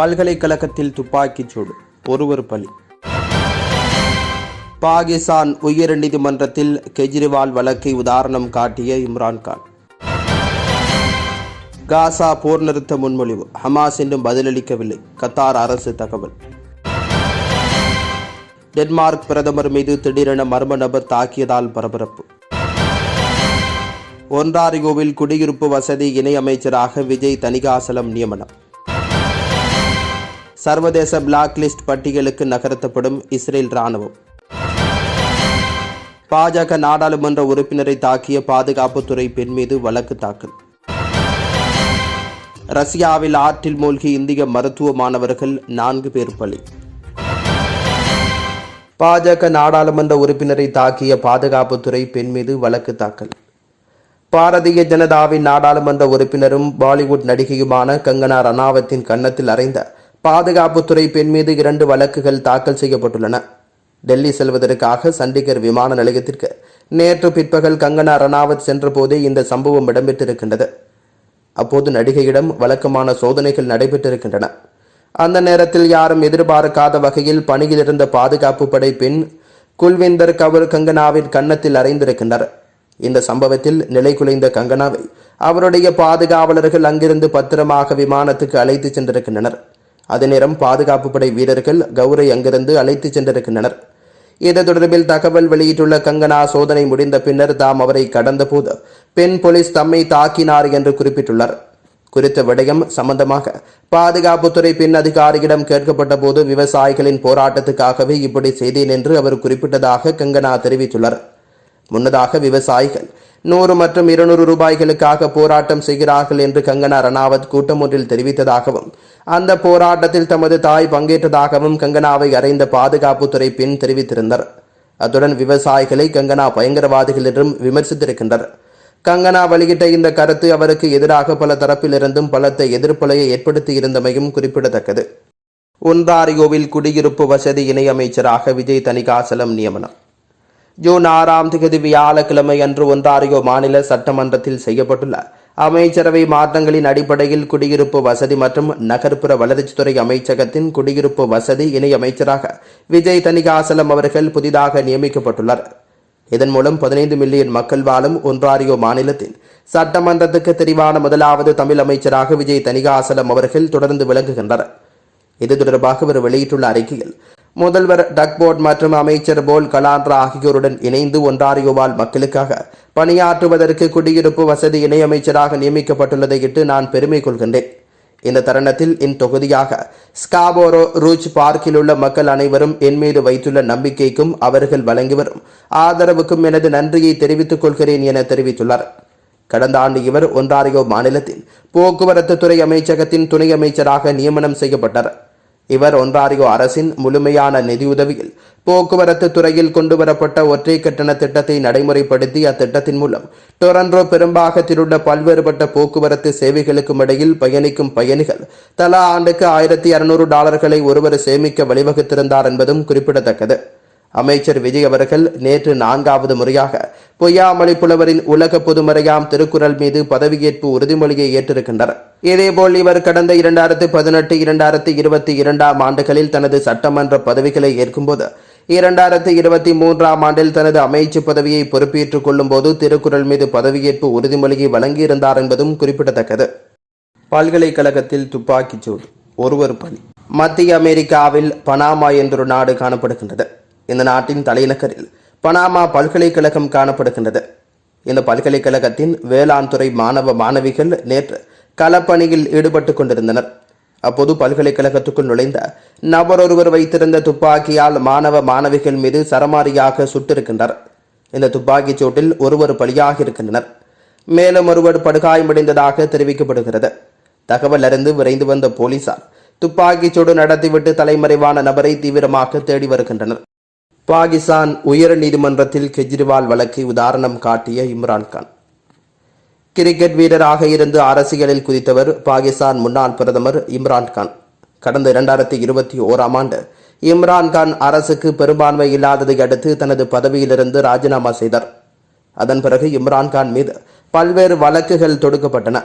பல்கலைக்கழகத்தில் துப்பாக்கிச் சூடு ஒருவர் பலி. பாகிஸ்தான் உயர் நீதிமன்றத்தில் கெஜ்ரிவால் வழக்கை உதாரணம் காட்டிய இம்ரான்கான் காசா போர் நிறுத்த முன்மொழிவு ஹமாஸ் இன்னும் பதிலளிக்கவில்லை கத்தார் அரசு தகவல். டென்மார்க் பிரதமர் மீது திடீரென மர்ம நபர் தாக்கியதால் பரபரப்பு. ஒன்றாரியோவில் குடியிருப்பு வசதி இணை அமைச்சராக விஜய் தணிகாசலம் நியமனம். சர்வதேச பிளாக் லிஸ்ட் பட்டியலுக்கு நகர்த்தப்படும் இஸ்ரேல் ராணுவம் பாஜக நாடாளுமன்ற உறுப்பினரை தாக்கிய பாதுகாப்புத்துறை பெண் மீது வழக்கு தாக்கல். ரஷ்யாவில் ஆற்றில் மூழ்கி இந்திய மருத்துவ மாணவர்கள் நான்கு பேர் பலி. பாஜக நாடாளுமன்ற உறுப்பினரை தாக்கிய பாதுகாப்புத்துறை பெண் மீது வழக்கு தாக்கல். பாரதிய ஜனதாவின் நாடாளுமன்ற உறுப்பினரும் பாலிவுட் நடிகையுமான கங்கனா ரணாவத்தின் கன்னத்தில் அறைந்த பாதுகாப்புத்துறை பெண் மீது இரண்டு வழக்குகள் தாக்கல் செய்யப்பட்டுள்ளன. டெல்லி செல்வதற்காக சண்டிகர் விமான நிலையத்திற்கு நேற்று பிற்பகல் கங்கனா ரணாவத் சென்றபோதே இந்த சம்பவம் இடம்பெற்றிருக்கின்றது. அப்போது நடிகையிடம் வழக்கமான சோதனைகள் நடைபெற்றிருக்கின்றன. அந்த நேரத்தில் யாரும் எதிர்பார்க்காத வகையில் பணியில் இருந்த பாதுகாப்பு படை பெண் குல்விந்தர் கவர் கங்கனாவின் கன்னத்தில் அறைந்திருக்கின்றனர். இந்த சம்பவத்தில் நிலை குலைந்த கங்கனாவை அவருடைய பாதுகாவலர்கள் அங்கிருந்து பத்திரமாக விமானத்துக்கு அழைத்து சென்றிருக்கின்றனர். அதே நேரம் பாதுகாப்பு படை வீரர்கள் கௌரை அங்கிருந்து அழைத்துச் சென்றிருக்கின்றனர். இது தொடர்பில் தகவல் வெளியிட்டுள்ள கங்கனா சோதனை முடிந்த பின்னர் தாம் அவரை கடந்தபோது பெண் போலீஸ் தம்மை தாக்கினார் என்று குறிப்பிட்டுள்ளார். குறித்த விடயம் சம்பந்தமாக பாதுகாப்புத்துறை பெண் அதிகாரியிடம் கேட்கப்பட்ட போது விவசாயிகளின் போராட்டத்துக்காகவே இப்படி செய்தேன் என்று அவர் குறிப்பிட்டதாக கங்கனா தெரிவித்துள்ளார். முன்னதாக விவசாயிகள் நூறு மற்றும் இருநூறு ரூபாய்களுக்காக போராட்டம் செய்கிறார்கள் என்று கங்கனா ரணாவத் கூட்டம் ஒன்றில் தெரிவித்ததாகவும் அந்த போராட்டத்தில் தமது தாய் பங்கேற்றதாகவும் கங்கனாவை அறைந்த பாதுகாப்புத்துறை பெண் தெரிவித்திருந்தார் அத்துடன் விவசாயிகளை கங்கனா பயங்கரவாதிகள் என்றும் விமர்சித்திருக்கின்றனர். கங்கனா வெளியிட்ட இந்த கருத்து அவருக்கு எதிராக பல தரப்பிலிருந்தும் பலத்த எதிர்ப்பலையை ஏற்படுத்தியிருந்தமையும் குறிப்பிடத்தக்கது. ஒன்றாரியோவில் குடியிருப்பு வசதி இணையமைச்சராக விஜய் தணிகாசலம் நியமனம். ஜூன் ஆறாம் தேதி வியாழக்கிழமை அன்று ஒன்றாரியோ மாநில சட்டமன்றத்தில் செய்யப்பட்டுள்ள அமைச்சரவை மாற்றங்களின் அடிப்படையில் குடியிருப்பு வசதி மற்றும் நகர்ப்புற வளர்ச்சித்துறை அமைச்சகத்தின் குடியிருப்பு வசதி இணை அமைச்சராக விஜய் தணிகாசலம் அவர்கள் புதிதாக நியமிக்கப்பட்டுள்ளார் இதன் மூலம் பதினைந்து மில்லியன் மக்கள் வாழும் ஒன்றாரியோ மாநிலத்தின் சட்டமன்றத்துக்கு தெரிவான முதலாவது தமிழ் அமைச்சராக விஜய் தணிகாசலம் அவர்கள் தொடர்ந்து விளங்குகின்றனர். இது தொடர்பாக அவர் வெளியிட்டுள்ள அறிக்கையில் முதல்வர் டக்போர்ட் மற்றும் அமைச்சர் போல் கலான்ரா ஆகியோருடன் இணைந்து ஒன்றாரியோவால் மக்களுக்காக பணியாற்றுவதற்கு குடியிருப்பு வசதி இணையமைச்சராக நியமிக்கப்பட்டுள்ளதை இட்டு நான் பெருமை கொள்கின்றேன். இந்த தருணத்தில் என் தொகுதியாக ஸ்காபோரோ ரூச் பார்க்கில் உள்ள மக்கள் அனைவரும் என் மீது வைத்துள்ள நம்பிக்கைக்கும் அவர்கள் வழங்கி வரும் ஆதரவுக்கும் எனது நன்றியை தெரிவித்துக் கொள்கிறேன் என தெரிவித்துள்ளார். கடந்த ஆண்டு இவர் ஒன்றாரியோ மாநிலத்தில் போக்குவரத்து துறை அமைச்சகத்தின் துணை அமைச்சராக நியமனம் செய்யப்பட்டார். இவர் ஒன்றாரியோ அரசின் முழுமையான நிதியுதவியில் போக்குவரத்து துறையில் கொண்டுவரப்பட்ட ஒற்றை கட்டண திட்டத்தை நடைமுறைப்படுத்தி அத்திட்டத்தின் மூலம் டொரண்டோ பெரும்பாகத்தில் உள்ள பல்வேறுபட்ட போக்குவரத்து சேவைகளுக்கும் இடையில் பயணிக்கும் பயணிகள் தலா ஆண்டுக்கு ஆயிரத்தி அறுநூறு டாலர்களை ஒருவர் சேமிக்க வழிவகுத்திருந்தார் என்பதும் குறிப்பிடத்தக்கது. அமைச்சர் விஜய் அவர்கள் நேற்று நான்காவது முறையாக பொய்யாமலை புலவரின் உலக பொதுமறையாம் திருக்குறள் மீது பதவியேற்பு உறுதிமொழியை ஏற்றிருக்கின்றனர். இதேபோல் இவர் கடந்த இரண்டாயிரத்து பதினெட்டு இரண்டாயிரத்து இருபத்தி இரண்டாம் ஆண்டுகளில் தனது சட்டமன்ற பதவிகளை ஏற்கும்போது இரண்டாயிரத்து இருபத்தி மூன்றாம் ஆண்டில் தனது அமைச்சு பதவியை பொறுப்பேற்றுக் கொள்ளும்போது திருக்குறள் மீது பதவியேற்பு உறுதிமொழியை வழங்கியிருந்தார் என்பதும் குறிப்பிடத்தக்கது. பல்கலைக்கழகத்தில் துப்பாக்கிச் சூடு ஒருவர் பலி. மத்திய அமெரிக்காவில் பனாமா என்றொரு நாடு காணப்படுகின்றது. இந்த நாட்டின் தலைநகரில் பனாமா பல்கலைக்கழகம் காணப்படுகின்றது. இந்த பல்கலைக்கழகத்தின் வேளாண் துறை மாணவ மாணவிகள் நேற்று களப்பணியில் ஈடுபட்டு கொண்டிருந்தனர். அப்போது பல்கலைக்கழகத்துக்குள் நுழைந்த நபர் ஒருவர் வைத்திருந்த துப்பாக்கியால் மாணவ மாணவிகள் மீது சரமாரியாக சுட்டிருக்கின்றனர். இந்த துப்பாக்கிச் சூட்டில் ஒருவர் பலியாக இருக்கின்றனர். மேலும் ஒருவர் படுகாயமடைந்ததாக தெரிவிக்கப்படுகிறது. தகவல் அறிந்து விரைந்து வந்த போலீசார் துப்பாக்கிச்சூடு நடத்திவிட்டு தலைமறைவான நபரை தீவிரமாக தேடி வருகின்றனர். பாகிஸ்தான் உயர் நீதிமன்றத்தில் கெஜ்ரிவால் வழக்கை உதாரணம் காட்டிய இம்ரான்கான் கிரிக்கெட் வீரராக இருந்து அரசியலில் குதித்தவர் பாகிஸ்தான் முன்னாள் பிரதமர் இம்ரான்கான் கடந்த இரண்டாயிரத்தி இருபத்தி ஓராம் ஆண்டு இம்ரான்கான் அரசுக்கு பெரும்பான்மை இல்லாததை அடுத்து தனது பதவியிலிருந்து ராஜினாமா செய்தார். அதன் பிறகு இம்ரான்கான் மீது பல்வேறு வழக்குகள் தொடுக்கப்பட்டன.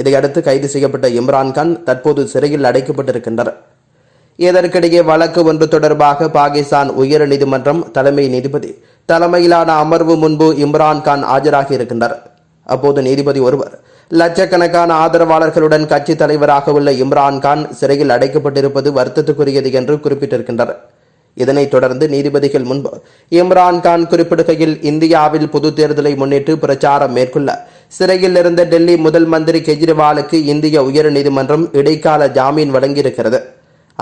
இதையடுத்து கைது செய்யப்பட்ட இம்ரான்கான் தற்போது சிறையில் அடைக்கப்பட்டிருக்கின்றனர் இதற்கிடையே வழக்கு ஒன்று தொடர்பாக பாகிஸ்தான் உயர் நீதிமன்றம் தலைமை நீதிபதி தலைமையிலான அமர்வு முன்பு இம்ரான்கான் ஆஜராகி இருக்கின்றார். அப்போது நீதிபதி ஒருவர் லட்சக்கணக்கான ஆதரவாளர்களுடன் கட்சி தலைவராக உள்ள இம்ரான்கான் சிறையில் அடைக்கப்பட்டிருப்பது வருத்தத்துக்குரியது என்று குறிப்பிட்டிருக்கின்றார். இதனைத் தொடர்ந்து நீதிபதிகள் முன்பு இம்ரான்கான் குறிப்பிடுகையில் இந்தியாவில் பொது தேர்தலை முன்னிட்டு பிரச்சாரம் மேற்கொள்ள சிறையில் இருந்த டெல்லி முதல் மந்திரி கெஜ்ரிவாலுக்கு இந்திய உயர்நீதிமன்றம் இடைக்கால ஜாமீன் வழங்கியிருக்கிறது.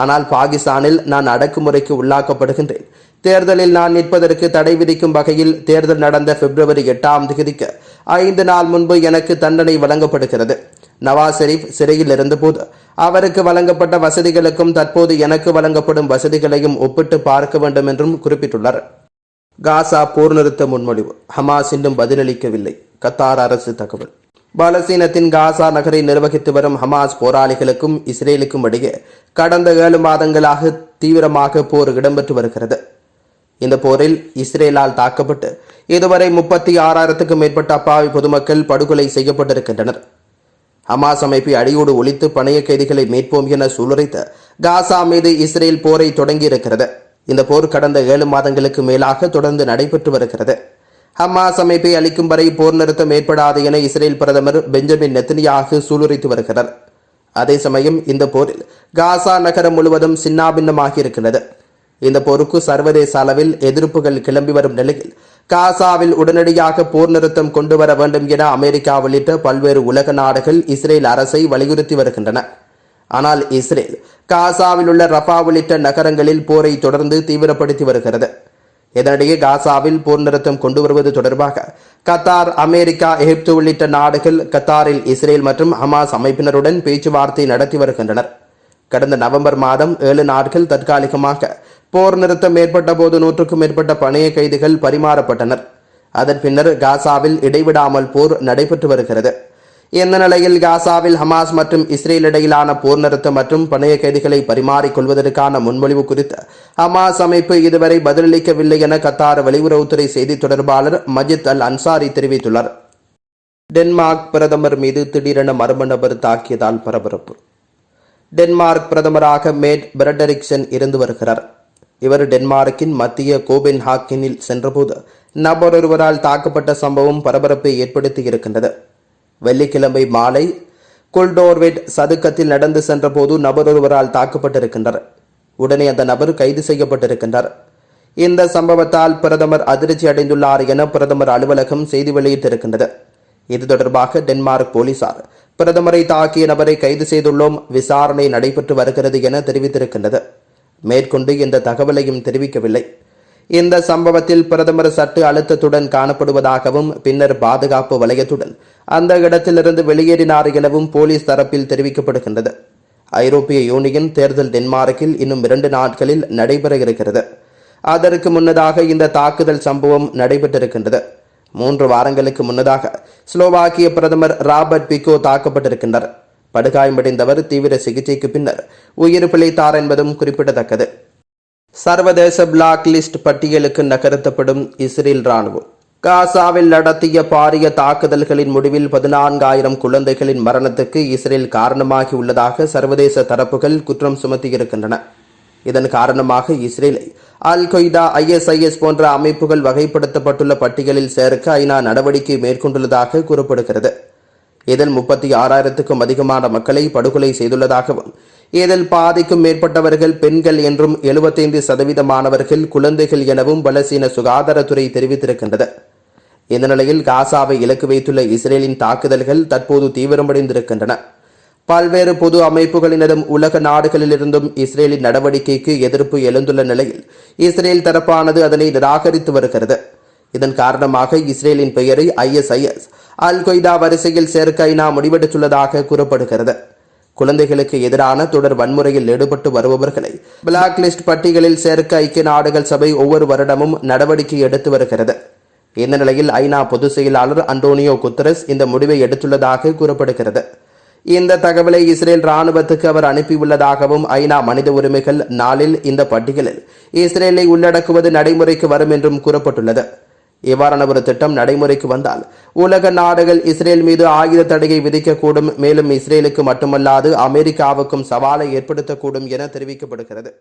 ஆனால் பாகிஸ்தானில் நான் அடக்குமுறைக்கு உள்ளாக்கப்படுகின்றேன். தேர்தலில் நான் நிற்பதற்கு தடை விதிக்கும் வகையில் தேர்தல் நடந்த பிப்ரவரி எட்டாம் தேதிக்கு ஐந்து நாள் முன்பு எனக்கு தண்டனை வழங்கப்படுகிறது. நவாஸ் ஷெரீப் சிறையில் இருந்தபோது அவருக்கு வழங்கப்பட்ட வசதிகளுக்கும் தற்போது எனக்கு வழங்கப்படும் வசதிகளையும் ஒப்பிட்டு பார்க்க வேண்டும் என்றும் குறிப்பிட்டுள்ளார். காசா போர் நிறுத்த முன்மொழிவு. ஹமாஸ் இன்னும் பதிலளிக்கவில்லை. கத்தார் அரசு தகவல். பாலஸ்தீனத்தின் காசா நகரை நிர்வகித்து வரும் ஹமாஸ் போராளிகளுக்கும் இஸ்ரேலுக்கும் இடையே கடந்த ஏழு மாதங்களாக தீவிரமாக போர் இடம்பெற்று வருகிறது. இந்த போரில் இஸ்ரேலால் தாக்கப்பட்டு இதுவரை முப்பத்தி ஆறாயிரத்துக்கும் மேற்பட்ட அப்பாவி பொதுமக்கள் படுகொலை செய்யப்பட்டிருக்கின்றனர். ஹமாஸ் அமைப்பை அடியோடு ஒழித்து பணைய கைதிகளை மீட்போம் என சூளுரைத்து காசா மீது இஸ்ரேல் போரை தொடங்கியிருக்கிறது. இந்த போர் கடந்த ஏழு மாதங்களுக்கு மேலாக தொடர்ந்து நடைபெற்று வருகிறது. ஹமாஸ் அமைப்பை அளிக்கும் வரை போர் நிறுத்தம் ஏற்படாது என இஸ்ரேல் பிரதமர் பெஞ்சமின் நெத்தனியாக சூளுரைத்து வருகிறார். அதே சமயம் இந்த போரில் காசா நகரம் முழுவதும் சின்னாபின்னமாகி இருக்கிறது இந்த போருக்கு சர்வதேச அளவில் எதிர்ப்புகள் கிளம்பி வரும் நிலையில் காசாவில் உடனடியாக போர் நிறுத்தம் கொண்டு வர வேண்டும் என அமெரிக்கா உள்ளிட்ட பல்வேறு உலக நாடுகள் இஸ்ரேல் அரசை வலியுறுத்தி வருகின்றன. ஆனால் இஸ்ரேல் காசாவில் உள்ள ரஃபா உள்ளிட்ட நகரங்களில் போரை தொடர்ந்து தீவிரப்படுத்தி வருகிறது. இதனிடையே காசாவில் போர் நிறுத்தம் கொண்டு வருவது தொடர்பாக கத்தார் அமெரிக்கா எகிப்து உள்ளிட்ட நாடுகள் கத்தாரில் இஸ்ரேல் மற்றும் ஹமாஸ் அமைப்பினருடன் பேச்சுவார்த்தை நடத்தி வருகின்றனர். கடந்த நவம்பர் மாதம் ஏழு நாட்கள் தற்காலிகமாக போர் நிறுத்தம் ஏற்பட்ட போது நூற்றுக்கும் மேற்பட்ட பணைய கைதிகள் பரிமாறப்பட்டனர். அதன் பின்னர் காசாவில் இடைவிடாமல் போர் நடைபெற்று வருகிறது. இந்த நிலையில் காசாவில் ஹமாஸ் மற்றும் இஸ்ரேல் இடையிலான போர் நிறுத்தம் மற்றும் பணைய கைதிகளை பரிமாறிக்கொள்வதற்கான முன்மொழிவு குறித்து ஹமாஸ் அமைப்பு இதுவரை பதிலளிக்கவில்லை என கத்தார் வெளியுறவுத்துறை செய்தி தொடர்பாளர் மஜித் அல் அன்சாரி தெரிவித்துள்ளார். டென்மார்க் பிரதமர் மீது திடீரென மர்ம நபர் தாக்கியதால் பரபரப்பு. டென்மார்க் பிரதமராக மேட் பிரடரிக்சன் இருந்து வருகிறார். இவர் டென்மார்க்கின் மத்திய கோபென் ஹாக்கினில் சென்றபோது நபர் ஒருவரால் தாக்கப்பட்ட சம்பவம் பரபரப்பை ஏற்படுத்தி இருக்கின்றது. வெள்ளிக்கிழமை மாலை குல்டோர்வெட் சதுக்கத்தில் நடந்து சென்றபோது நபரொருவரால் தாக்கப்பட்டிருக்கின்றார் உடனே அந்த நபர் கைது செய்யப்பட்டிருக்கின்றார். இந்த சம்பவத்தால் பிரதமர் அதிர்ச்சி அடைந்துள்ளார் என பிரதமர் அலுவலகம் செய்தி வெளியிட்டிருக்கின்றது. இது தொடர்பாக டென்மார்க் போலீசார் பிரதமரை தாக்கிய நபரை கைது செய்துள்ளோம் விசாரணை நடைபெற்று வருகிறது என தெரிவித்திருக்கின்றது. மேற்கொண்டு இந்த தகவலையும் தெரிவிக்கவில்லை. இந்த சம்பவத்தில் பிரதமர் சற்று அழுத்தத்துடன் காணப்படுவதாகவும் பின்னர் பாதுகாப்பு வலயத்துடன் அந்த இடத்திலிருந்து வெளியேறினார் எனவும் போலீஸ் தரப்பில் தெரிவிக்கப்படுகின்றது. ஐரோப்பிய யூனியன் தேர்தல் டென்மார்க்கில் இன்னும் இரண்டு நாட்களில் நடைபெற இருக்கிறது. அதற்கு முன்னதாக இந்த தாக்குதல் சம்பவம் நடைபெற்றிருக்கின்றது. மூன்று வாரங்களுக்கு முன்னதாக ஸ்லோவாக்கிய பிரதமர் ராபர்ட் பிகோ தாக்கப்பட்டிருக்கின்றார். படுகாயமடைந்தவர் தீவிர சிகிச்சைக்கு பின்னர் உயிர் பிழைத்தார் என்பதும் குறிப்பிடத்தக்கது. சர்வதேச பிளாக் லிஸ்ட் பட்டியலுக்கு நகர்த்தப்படும் இஸ்ரேல் ராணுவம் காசாவில் நடத்திய பாரிய தாக்குதல்களின் முடிவில் பதினான்காயிரம் குழந்தைகளின் மரணத்துக்கு இஸ்ரேல் காரணமாகி உள்ளதாக சர்வதேச தரப்புகள் குற்றம் சுமத்தியிருக்கின்றன. இதன் காரணமாக இஸ்ரேலை அல் கொய்தா ஐஎஸ்ஐஎஸ் போன்ற அமைப்புகள் வகைப்படுத்தப்பட்டுள்ள பட்டியலில் சேர்க்க ஐநா நடவடிக்கை மேற்கொண்டுள்ளதாக கூறப்படுகிறது. இதில் முப்பத்தி ஆறாயிரத்துக்கும் அதிகமான மக்களை படுகொலை செய்துள்ளதாகவும் இதில் பாதிக்கும் மேற்பட்டவர்கள் பெண்கள் என்றும் எழுபத்தைந்து சதவீதமானவர்கள் குழந்தைகள் எனவும் பலசீன சுகாதாரத்துறை தெரிவித்திருக்கின்றது. இந்த நிலையில் காசாவை இலக்கு வைத்துள்ள இஸ்ரேலின் தாக்குதல்கள் தற்போது தீவிரமடைந்திருக்கின்றன. பல்வேறு பொது அமைப்புகளினதும் உலக நாடுகளிலிருந்தும் இஸ்ரேலின் நடவடிக்கைக்கு எதிர்ப்பு எழுந்துள்ள நிலையில் இஸ்ரேல் தரப்பானது அதனை நிராகரித்து வருகிறது. இதன் காரணமாக இஸ்ரேலின் பெயரை ஐஎஸ்ஐஎஸ் அல் கொய்தா வரிசையில் சேர்க்க ஐநா முடிவெடுத்துள்ளதாக கூறப்படுகிறது. குழந்தைகளுக்கு எதிரான தொடர் வன்முறையில் ஈடுபட்டு வருபவர்களை பிளாக் லிஸ்ட் பட்டியலில் சேர்க்க ஐக்கிய நாடுகள் சபை ஒவ்வொரு வருடமும் நடவடிக்கை எடுத்து வருகிறது. இந்த நிலையில் ஐநா பொதுச் செயலாளர் அண்டோனியோ குத்தரஸ் இந்த முடிவை எடுத்துள்ளதாக கூறப்படுகிறது. இந்த தகவலை இஸ்ரேல் ராணுவத்துக்கு அவர் அனுப்பியுள்ளதாகவும் ஐநா மனித உரிமைகள் நாளில் இந்த பட்டியலில் இஸ்ரேலை உள்ளடக்குவது நடைமுறைக்கு வரும் என்றும் கூறப்பட்டுள்ளது. இவ்வாறான ஒரு திட்டம் நடைமுறைக்கு வந்தால் உலக நாடுகள் இஸ்ரேல் மீது ஆயுத தடையை விதிக்கக்கூடும். மேலும் இஸ்ரேலுக்கு மட்டுமல்லாது அமெரிக்காவுக்கும் சவாலை ஏற்படுத்தக்கூடும் என தெரிவிக்கப்படுகிறது.